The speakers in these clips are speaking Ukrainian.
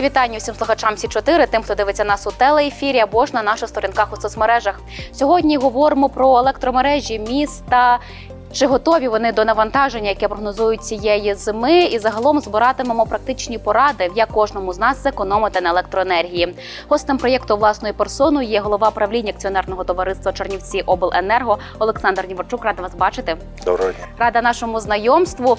Мої вітання всім слухачам Сі 4 тим, хто дивиться нас у телеефірі або ж на наших сторінках у соцмережах. Сьогодні говоримо про електромережі міста. Чи готові вони до навантаження, яке прогнозують цієї зими, і загалом збиратимемо практичні поради, як кожному з нас зекономити на електроенергії. Гостем проєкту власною персоною є голова правління акціонерного товариства Чернівці Обленерго Олександр Ніварчук. Рада вас бачити. Доброго дня. Рада нашому знайомству.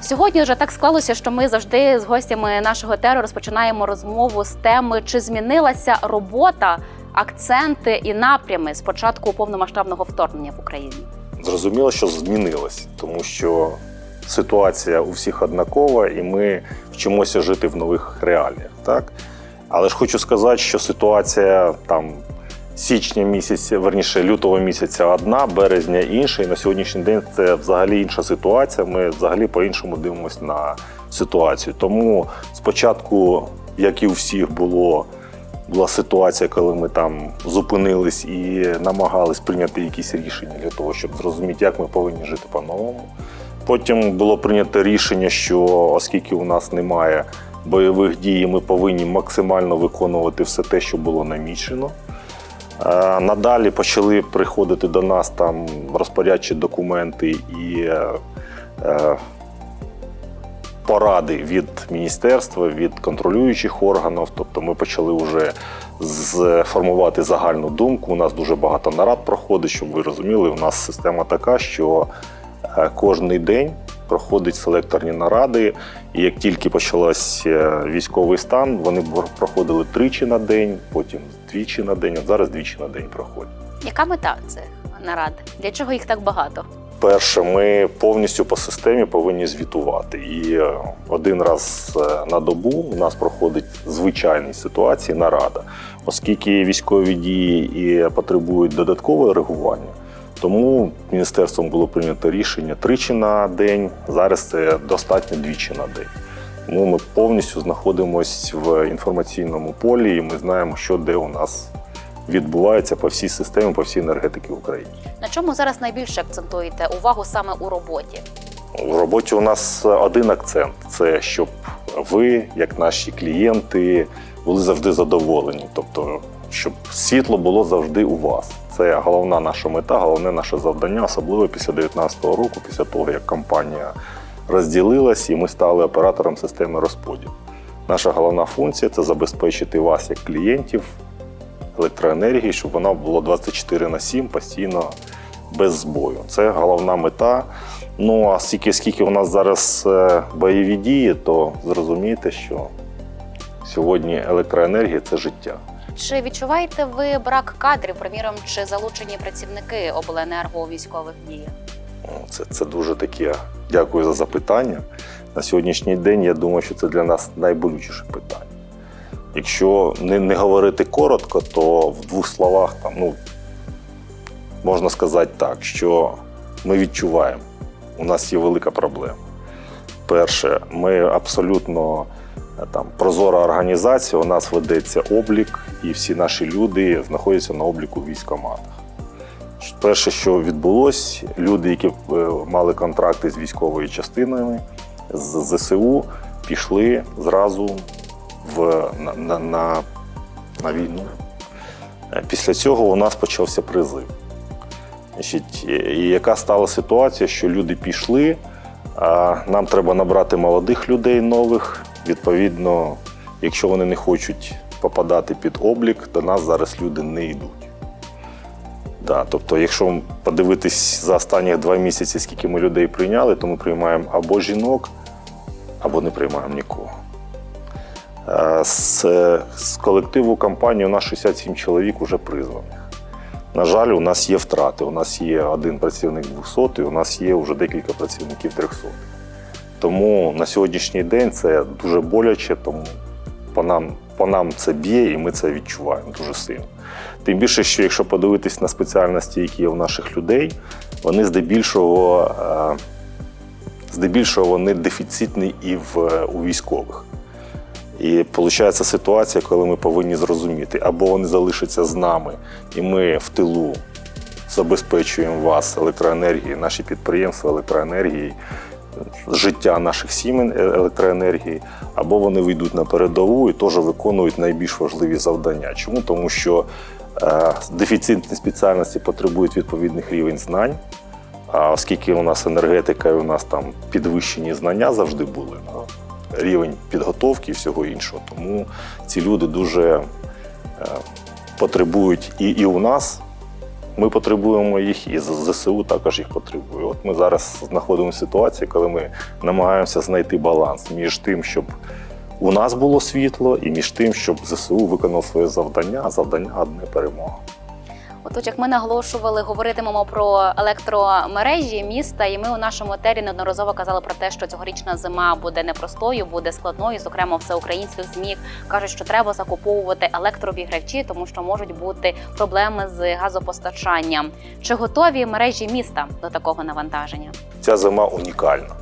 Сьогодні вже так склалося, що ми завжди з гостями нашого теру розпочинаємо розмову з теми, чи змінилася робота, акценти і напрями з початку повномасштабного вторгнення в Україні. Зрозуміло, що змінилось, тому що ситуація у всіх однакова, і ми вчимося жити в нових реаліях. Так? Але ж хочу сказати, що ситуація там січня місяця, верніше лютого місяця одна, березня інша, і на сьогоднішній день це взагалі інша ситуація. Ми взагалі по-іншому дивимося на ситуацію. Тому спочатку, як і у всіх, було була ситуація, коли ми там зупинились і намагались прийняти якісь рішення для того, щоб зрозуміти, як ми повинні жити по-новому. Потім було прийнято рішення, що оскільки у нас немає бойових дій, ми повинні максимально виконувати все те, що було намічено. Е, Надалі почали приходити до нас там розпорядчі документи і е, е, поради від міністерства, від контролюючих органів. Тобто ми почали вже формувати загальну думку. У нас дуже багато нарад проходить, щоб ви розуміли. У нас система така, що кожний день проходять селекторні наради. І як тільки почався військовий стан, вони проходили тричі на день, потім двічі на день, от зараз двічі на день проходять. Яка мета цих нарад? Для чого їх так багато? Перше, ми повністю по системі повинні звітувати. І е, один раз е, на добу у нас проходить звичайні ситуації нарада, оскільки військові дії і потребують додаткового реагування. Тому міністерством було прийнято рішення тричі на день. Зараз це достатньо двічі на день. Тому ми повністю знаходимося в інформаційному полі, і ми знаємо, що де у нас відбувається по всій системі, по всій енергетиці України. На чому зараз найбільше акцентуєте увагу саме у роботі? У роботі у нас один акцент це щоб ви, як наші клієнти, були завжди задоволені. Тобто, щоб світло було завжди у вас. Це головна наша мета, головне наше завдання, особливо після 2019 року, після того як компанія розділилась і ми стали оператором системи розподілу. Наша головна функція це забезпечити вас як клієнтів електроенергії, щоб вона була 24 на 7 постійно без збою. Це головна мета. Ну а скільки, скільки у нас зараз е, бойові дії, то зрозумійте, що сьогодні електроенергія це життя. Чи відчуваєте ви брак кадрів, приміром, чи залучені працівники обленерго у військових діях? О, Це, це дуже таке. Дякую за запитання. На сьогоднішній день я думаю, що це для нас найболючіше питання. Якщо не, не говорити коротко, то в двох словах там, ну, можна сказати так, що ми відчуваємо, у нас є велика проблема. Перше, ми абсолютно е, там, прозора організація, у нас ведеться облік, і всі наші люди знаходяться на обліку в військкоматах. Перше, що відбулось, люди, які е, мали контракти з військовою частиною, з ЗСУ, пішли зразу в, на, на, на, на війну. Е, Після цього у нас почався призив. І- і яка стала ситуація, що люди пішли, а нам треба набрати молодих людей нових. Відповідно, якщо вони не хочуть попадати під облік, до нас зараз люди не йдуть. Да, тобто, якщо подивитись за останні два місяці, скільки ми людей прийняли, то ми приймаємо або жінок, або не приймаємо нікого. Е, З, з колективу компанії у нас 67 чоловік вже призваних. На жаль, у нас є втрати. У нас є один працівник 200, і у нас є вже декілька працівників 300. Тому на сьогоднішній день це дуже боляче, тому по нам, по нам це б'є, і ми це відчуваємо дуже сильно. Тим більше, що якщо подивитись на спеціальності, які є у наших людей, вони здебільшого, е, здебільшого вони дефіцитні і в, у військових. І виходить ситуація, коли ми повинні зрозуміти, або вони залишаться з нами, і ми в тилу забезпечуємо вас електроенергією, наші підприємства електроенергією, життя наших сімей е- електроенергії, або вони вийдуть на передову і теж виконують найбільш важливі завдання. Чому? Тому що дефіцитні спеціальності потребують відповідних рівень знань. А оскільки у нас енергетика і у нас там підвищені знання завжди були, рівень підготовки і всього іншого. Тому ці люди дуже е, потребують і, і у нас. Ми потребуємо їх, і ЗСУ також їх потребує. От ми зараз знаходимося в ситуації, коли ми намагаємося знайти баланс між тим, щоб у нас було світло, і між тим, щоб ЗСУ виконав своє завдання, а завдання одне перемога. Отож, як ми наголошували, говоритимемо про електромережі міста, і ми у нашому етері неодноразово казали про те, що цьогорічна зима буде непростою, буде складною. Зокрема, всеукраїнських змі кажуть, що треба закуповувати електрообігрівачі, тому що можуть бути проблеми з газопостачанням. Чи готові мережі міста до такого навантаження? Ця зима унікальна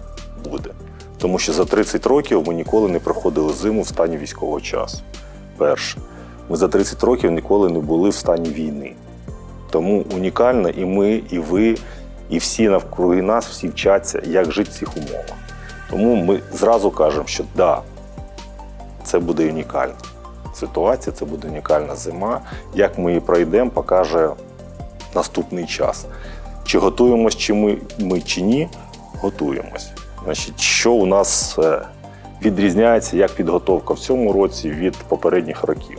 буде, тому що за 30 років ми ніколи не проходили зиму в стані військового часу. Перше, ми за 30 років ніколи не були в стані війни. Тому унікально і ми, і ви, і всі навкруги нас, всі вчаться, як жити в цих умовах. Тому ми зразу кажемо, що да, це буде унікальна ситуація, це буде унікальна зима. Як ми її пройдемо, покаже наступний час. Чи готуємось чи ми, ми чи ні, готуємось. Значить, що у нас е, відрізняється як підготовка в цьому році від попередніх років?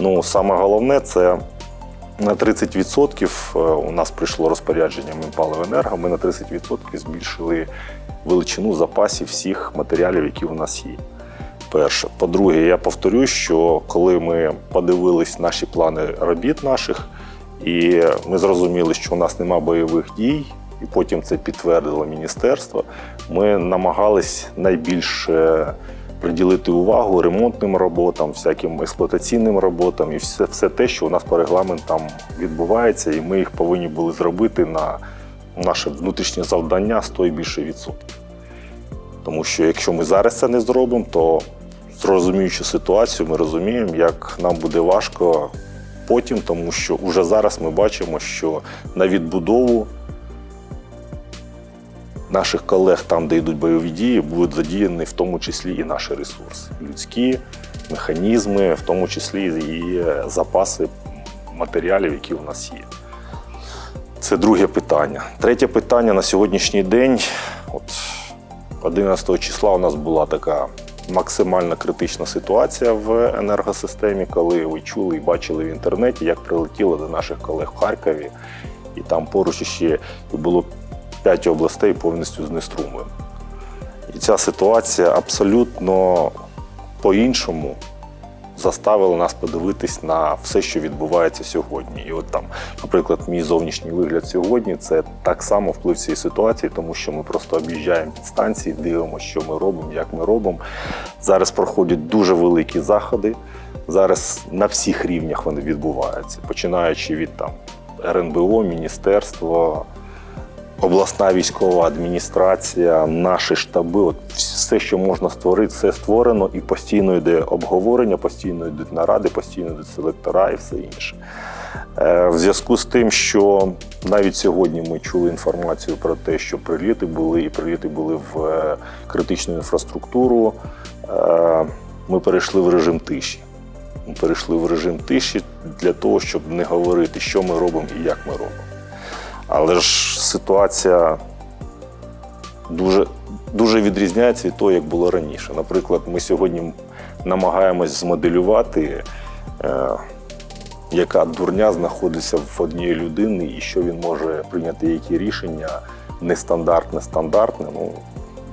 Ну, саме головне це на 30% е, у нас прийшло розпорядження Мінпаливенерго, Ми на 30% збільшили величину запасів всіх матеріалів, які у нас є. Перше. По-друге, я повторю, що коли ми подивились наші плани робіт наших, і ми зрозуміли, що у нас нема бойових дій, і потім це підтвердило міністерство. Ми намагались найбільше приділити увагу ремонтним роботам, всяким експлуатаційним роботам і все, все те, що у нас по регламентам відбувається, і ми їх повинні були зробити на наше внутрішнє завдання 100 і більше відсотків. Тому що якщо ми зараз це не зробимо, то зрозуміючи ситуацію, ми розуміємо, як нам буде важко потім, тому що вже зараз ми бачимо, що на відбудову наших колег там, де йдуть бойові дії, будуть задіяні в тому числі і наші ресурси, людські механізми, в тому числі і запаси матеріалів, які у нас є. Це друге питання. Третє питання на сьогоднішній день. От 11 числа у нас була така максимально критична ситуація в енергосистемі, коли ви чули і бачили в інтернеті, як прилетіло до наших колег в Харкові, і там поруч ще було 5 областей повністю знеструмлено. І ця ситуація абсолютно по-іншому заставила нас подивитись на все, що відбувається сьогодні. І от там, наприклад, мій зовнішній вигляд сьогодні це так само вплив цієї ситуації, тому що ми просто об'їжджаємо підстанції, дивимося, що ми робимо, як ми робимо. Зараз проходять дуже великі заходи. Зараз на всіх рівнях вони відбуваються, починаючи від там РНБО, міністерство, обласна військова адміністрація, наші штаби, от все, що можна створити, все створено і постійно йде обговорення, постійно йдуть наради, постійно йдуть селектора і все інше. Е, В зв'язку з тим, що навіть сьогодні ми чули інформацію про те, що приліти були, і приліти були в е, критичну інфраструктуру, е, ми перейшли в режим тиші. Ми перейшли в режим тиші для того, щоб не говорити, що ми робимо і як ми робимо. Але ж ситуація дуже, дуже відрізняється від того, як було раніше. Наприклад, ми сьогодні намагаємось змоделювати, е, яка дурня знаходиться в одній людини і що він може прийняти, які рішення нестандартне, стандартне. Ну,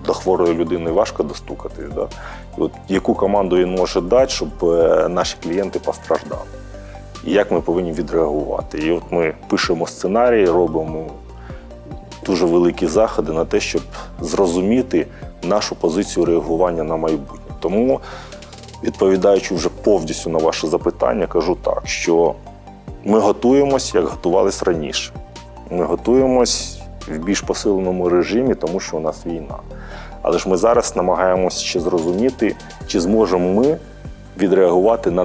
до хворої людини важко достукатись. Да? І от яку команду він може дати, щоб е, наші клієнти постраждали і як ми повинні відреагувати. І от ми пишемо сценарії, робимо дуже великі заходи на те, щоб зрозуміти нашу позицію реагування на майбутнє. Тому, відповідаючи вже повністю на ваше запитання, кажу так, що ми готуємось, як готувались раніше. Ми готуємось в більш посиленому режимі, тому що у нас війна. Але ж ми зараз намагаємося ще зрозуміти, чи зможемо ми відреагувати на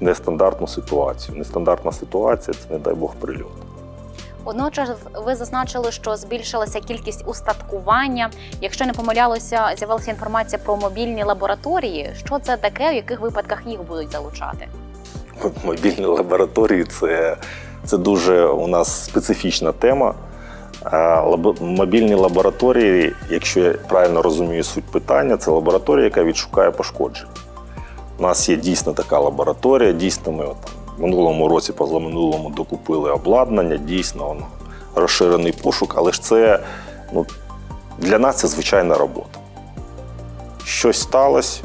нестандартну ситуацію. Нестандартна ситуація це, не дай Бог, прильот. Водночас ви зазначили, що збільшилася кількість устаткування. Якщо не помилялося, з'явилася інформація про мобільні лабораторії. Що це таке, в яких випадках їх будуть залучати? Мобільні лабораторії це, це дуже у нас специфічна тема. Мобільні лабораторії, якщо я правильно розумію суть питання, це лабораторія, яка відшукає пошкодження. У нас є дійсно така лабораторія. Дійсно, ми от, в минулому році, позаминулому докупили обладнання, дійсно воно розширений пошук, але ж це ну, для нас це звичайна робота. Щось сталося,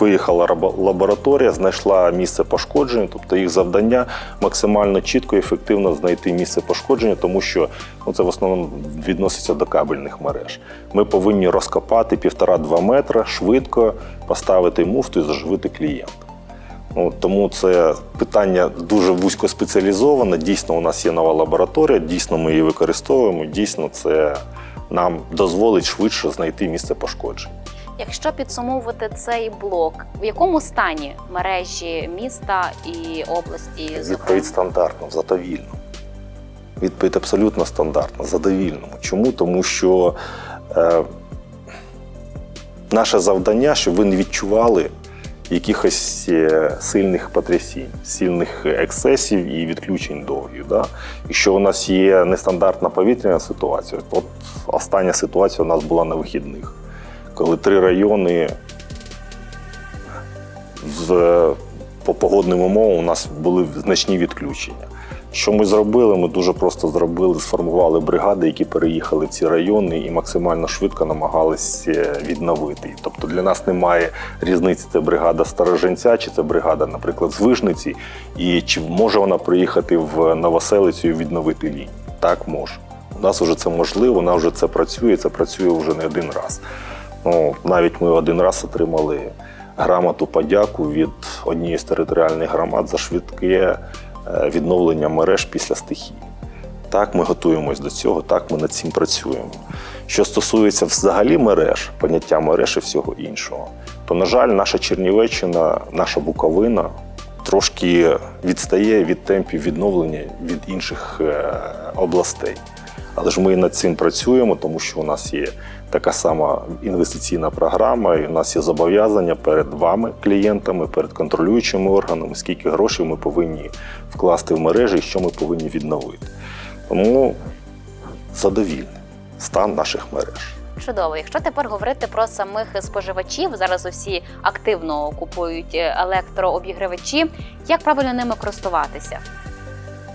виїхала лабораторія, знайшла місце пошкодження, тобто їх завдання максимально чітко і ефективно знайти місце пошкодження, тому що ну, це в основному відноситься до кабельних мереж. Ми повинні розкопати півтора-два метра швидко, поставити муфту і заживити клієнта. Ну, тому це питання дуже вузько спеціалізоване. Дійсно, у нас є нова лабораторія, дійсно ми її використовуємо. Дійсно, це нам дозволить швидше знайти місце пошкодження. Якщо підсумовувати цей блок, в якому стані мережі міста і області Відповідь стандартна, задовільно. Відповідь абсолютно стандартна, задовільному. Чому? Тому що е, наше завдання, щоб ви не відчували якихось е, сильних потрясінь, сильних ексцесів і відключень довгих. Да? І що у нас є нестандартна повітряна ситуація. От остання ситуація у нас була на вихідних, коли три райони в, по погодним умовам у нас були значні відключення. Що ми зробили? Ми дуже просто зробили, сформували бригади, які переїхали в ці райони і максимально швидко намагалися відновити. Тобто для нас немає різниці, це бригада Стороженця, чи це бригада, наприклад, з Вижниці, і чи може вона приїхати в Новоселицю і відновити лінію? Так може. У нас вже це можливо, нас вже це працює, це працює вже не один раз. Ну, навіть ми один раз отримали грамоту подяку від однієї з територіальних громад за швидке е, відновлення мереж після стихії. Так, ми готуємось до цього, так ми над цим працюємо. Що стосується взагалі мереж, поняття мереж і всього іншого, то, на жаль, наша Чернівеччина, наша Буковина трошки відстає від темпів відновлення від інших е, областей. Але ж ми над цим працюємо, тому що у нас є така сама інвестиційна програма, і у нас є зобов'язання перед вами, клієнтами, перед контролюючими органами, скільки грошей ми повинні вкласти в мережі і що ми повинні відновити. Тому задовільний стан наших мереж. Чудово. Якщо тепер говорити про самих споживачів, зараз усі активно купують е, електрообігрівачі. Як правильно ними користуватися?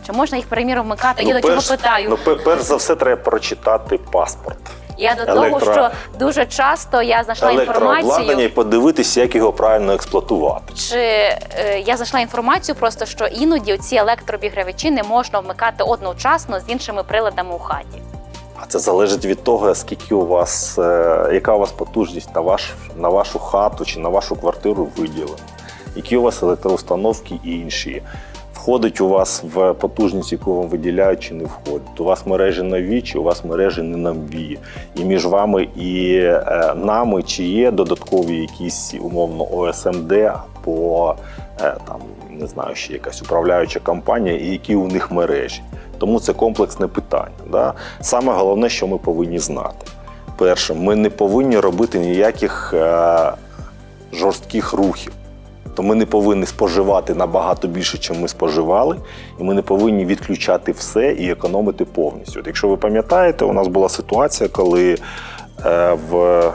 Чи можна їх переміром вмикати? Я до чого питаю? ну, перш за все, треба прочитати паспорт. Я до того, електро- що дуже часто я знайшла електрообладнання інформацію. і подивитися, як його правильно експлуатувати. Чи е, я знайшла інформацію, просто що іноді ці електрообігрівачі не можна вмикати одночасно з іншими приладами у хаті. А це залежить від того, скільки у вас, е, яка у вас потужність на, ваш, на вашу хату чи на вашу квартиру виділена, які у вас електроустановки і інші. Входить у вас в потужність, яку вам виділяють, чи не входить. У вас мережі нові, чи у вас мережі не нові. І між вами і е, нами, чи є додаткові якісь умовно ОСМД або е, там не знаю, ще якась управляюча компанія, і які у них мережі. Тому це комплексне питання. Да? Саме головне, що ми повинні знати. Перше, ми не повинні робити ніяких е, жорстких рухів. То ми не повинні споживати набагато більше, чим ми споживали, і ми не повинні відключати все і економити повністю. От якщо ви пам'ятаєте, у нас була ситуація, коли е, в,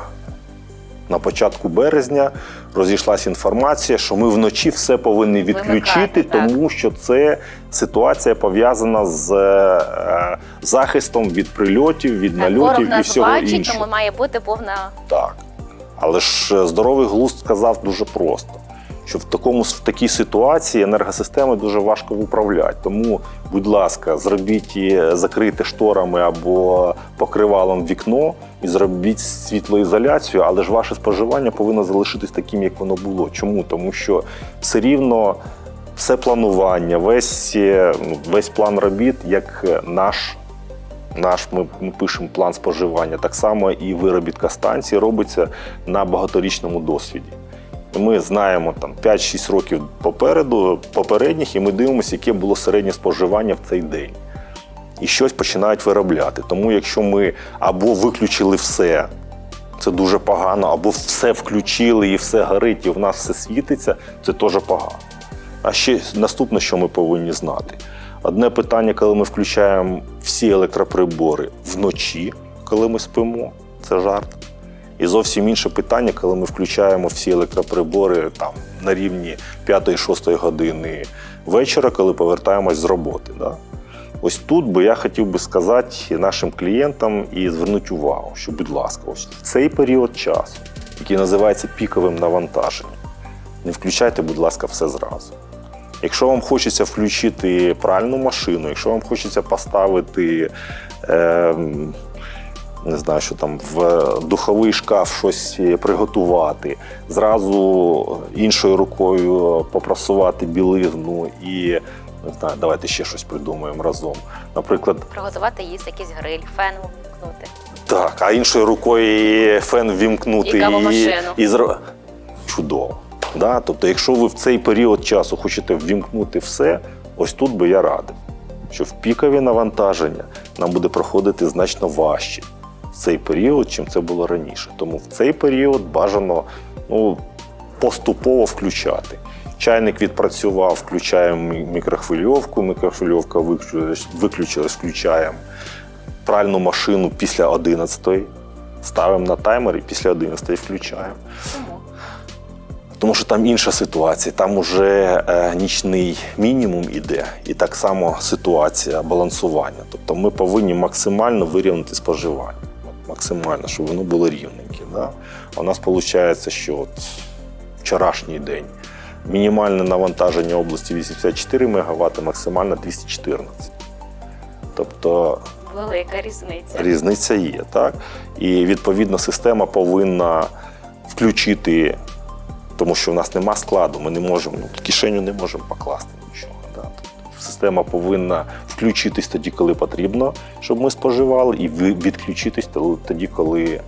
на початку березня розійшлася інформація, що ми вночі все повинні відключити, Вимикати, тому що це ситуація пов'язана з е, захистом від прильотів, від Так, нальотів і всього бачить, іншого. тому має бути повна Так. Але ж е, здоровий глузд сказав дуже просто, що в, такому, в такій ситуації енергосистеми дуже важко управляти. Тому, будь ласка, зробіть і закрийте шторами або покривалом вікно і зробіть світлоізоляцію, але ж ваше споживання повинно залишитись таким, як воно було. Чому? Тому що все рівно все планування, весь, е, ну, весь план робіт, як е, наш наш ми, ми пишемо план споживання. Так само і виробітка станції робиться на багаторічному досвіді. Ми знаємо там 5-6 років попереду, попередніх, і ми дивимося, яке було середнє споживання в цей день. і щось починають виробляти. Тому якщо ми або виключили все, це дуже погано, або все включили і все горить, і в нас все світиться, це теж погано. А ще наступне, що ми повинні знати. Одне питання, коли ми включаємо всі електроприбори вночі, коли ми спимо, це жарт. І зовсім інше питання, коли ми включаємо всі електроприбори там, на рівні 5-6 години вечора, коли повертаємось з роботи. Да? Ось тут би я хотів би сказати нашим клієнтам і звернути увагу, що, будь ласка, ось в цей період часу, який називається піковим навантаженням, не включайте, будь ласка, все зразу. Якщо вам хочеться включити пральну машину, якщо вам хочеться поставити, е, не знаю, що там в духовий шкаф щось приготувати, зразу іншою рукою попрасувати білизну і не знаю, давайте ще щось придумаємо разом. Наприклад, Приготувати їсти якийсь гриль, фен вмкнути. так, а іншою рукою і фен вімкнути І кавомашину. і зро... чудово. Да? Тобто, якщо ви в цей період часу хочете ввімкнути все, ось тут би я радив, що в пікові навантаження нам буде проходити значно важче в цей період, чим це було раніше. Тому в цей період бажано ну, поступово включати. Чайник відпрацював, включаємо мікрохвильовку, мікрохвильовка виключилась, виключилась, включаємо пральну машину після 11-ї, ставимо на таймер і після 11-ї включаємо. Тому що там інша ситуація, там уже е, нічний мінімум іде, і так само ситуація балансування. Тобто ми повинні максимально вирівняти споживання. Максимально, щоб воно було рівненьке. Да? А у нас виходить, що от вчорашній день мінімальне навантаження області 84 МВт, максимально 214. Тобто Велика різниця. Різниця є, так? І відповідно система повинна включити, тому що в нас нема складу, ми не можемо, ну, кишеню не можемо покласти система повинна включитись тоді, коли потрібно, щоб ми споживали, і відключитись тоді, коли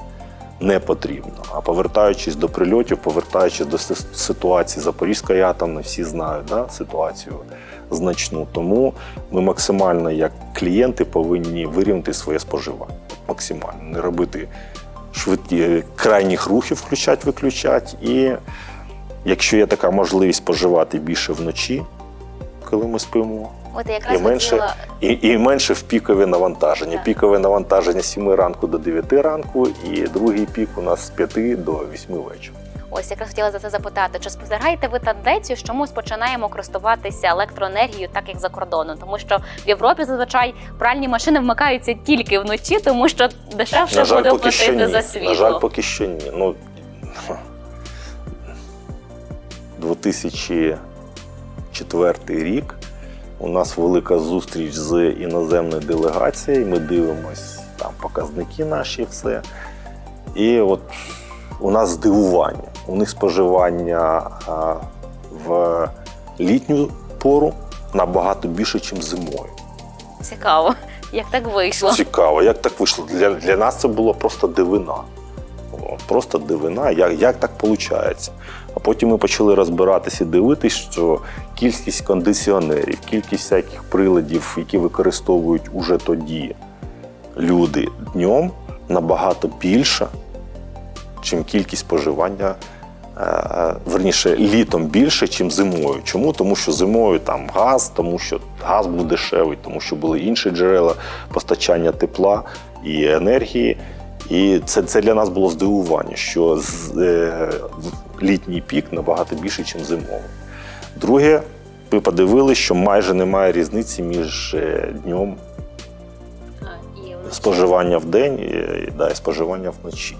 не потрібно. А повертаючись до прильотів, повертаючись до си- ситуації Запорізької атомної, всі знають да, ситуацію значну. Тому ми максимально, як клієнти, повинні вирівняти своє споживання. Максимально не робити швидкі крайніх рухів, включати, виключати. І якщо є така можливість споживати більше вночі, коли ми спимо, От якраз І менше- хотіла і, і менше в пікові навантаження. Так. Пікове навантаження з 7 ранку до 9 ранку, і другий пік у нас з 5 до 8 вечора. ось якраз хотіла за це запитати. Чи спостерігаєте ви тенденцію, що ми починаємо користуватися електроенергією так, як за кордоном? Тому що в Європі зазвичай пральні машини вмикаються тільки вночі, тому що дешевше На жаль, буде поки що платити ні. за світло. На жаль, поки що ні. Ну, 2004 рік у нас велика зустріч з іноземною делегацією. Ми дивимось там показники наші, все. І от у нас здивування. У них споживання а, в літню пору набагато більше, ніж зимою. Цікаво, як так вийшло. Цікаво, як так вийшло? Для, для нас це було просто дивина. О, Просто дивина, як, як так виходить. А потім ми почали розбиратися і дивитися, що кількість кондиціонерів, кількість всяких приладів, які використовують уже тоді люди днем, набагато більша, чим кількість споживання. е, Верніше, літом більше, ніж зимою. Чому? Тому що зимою там газ, тому що газ був дешевий, тому що були інші джерела постачання тепла і енергії. І це, це для нас було здивування, що з, е, літній пік набагато більший, ніж зимовий. Друге, ми подивилися, що майже немає різниці між е, днем споживання в день і, і, да, і споживання вночі.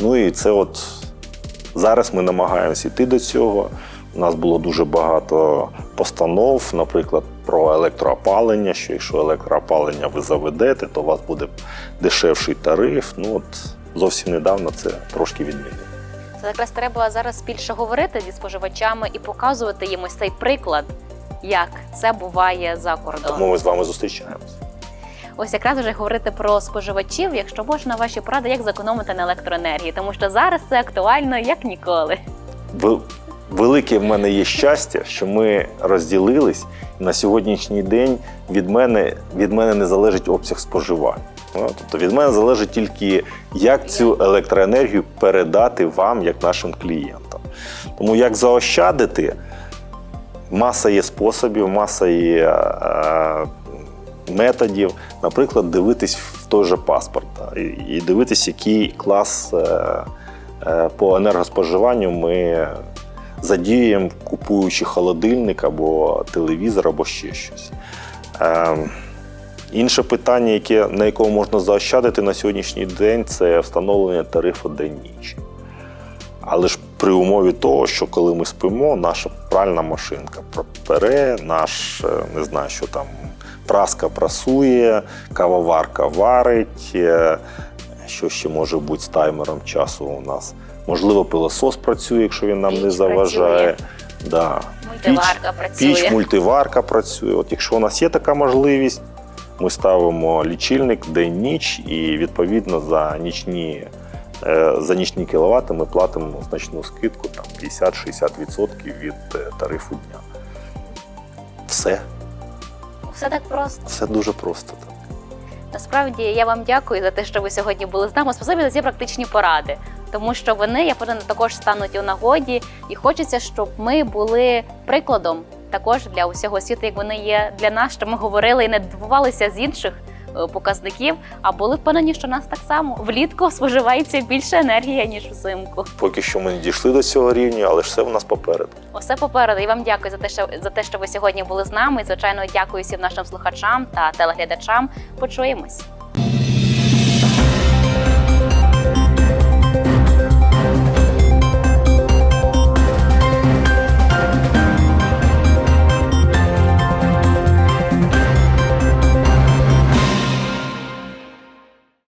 Ну і це от зараз ми намагаємося йти до цього. У нас було дуже багато постанов, наприклад, про електроопалення, що якщо електроопалення ви заведете, то у вас буде дешевший тариф. Ну от зовсім недавно це трошки відмінили. Це якраз треба зараз більше говорити зі споживачами і показувати їм ось цей приклад, як це буває за кордоном. Тому ми з вами зустрічаємося. Ось якраз вже говорити про споживачів, якщо можна, ваші поради, як зекономити на електроенергії, тому що зараз це актуально як ніколи. Ви велике в мене є щастя, що ми розділились. На сьогоднішній день від мене, від мене не залежить обсяг споживання. Ну, Тобто від мене залежить тільки, як цю електроенергію передати вам, як нашим клієнтам. Тому як заощадити, маса є способів, маса є е, методів. Наприклад, дивитись в той же паспорт і дивитись, який клас е, е, по енергоспоживанню ми задіємо, купуючи холодильник або телевізор, або ще щось. Е, Інше питання, яке, на якому можна заощадити на сьогоднішній день, це встановлення тарифу день-ніч. Але ж при умові того, що коли ми спимо, наша пральна машинка пере, наш, е, не знаю, що там, праска прасує, кавоварка варить, е, що ще може бути з таймером часу у нас. Можливо, пилосос працює, якщо він нам Піч не заважає. працює. Да. Мультиварка працює. Піч, мультиварка працює. От якщо у нас є така можливість, ми ставимо лічильник день-ніч, і відповідно за нічні, е, за нічні кіловати ми платимо значну скидку там 50-60% від е, тарифу дня. Все, Все так просто. все дуже просто. Так. Насправді я вам дякую за те, що ви сьогодні були з нами. Спасибі за ці практичні поради, тому що вони я впевнена, також стануть у нагоді, і хочеться, щоб ми були прикладом також для усього світу, як вони є для нас, щоб ми говорили і не дивувалися з інших е, показників, а були впевнені, що нас так само влітку споживається більше енергії ніж взимку. Поки що ми не дійшли до цього рівня, але ж все у нас попереду. Усе попереду. І вам дякую за те, що за те, що ви сьогодні були з нами. І звичайно, дякую всім нашим слухачам та телеглядачам. Почуємось.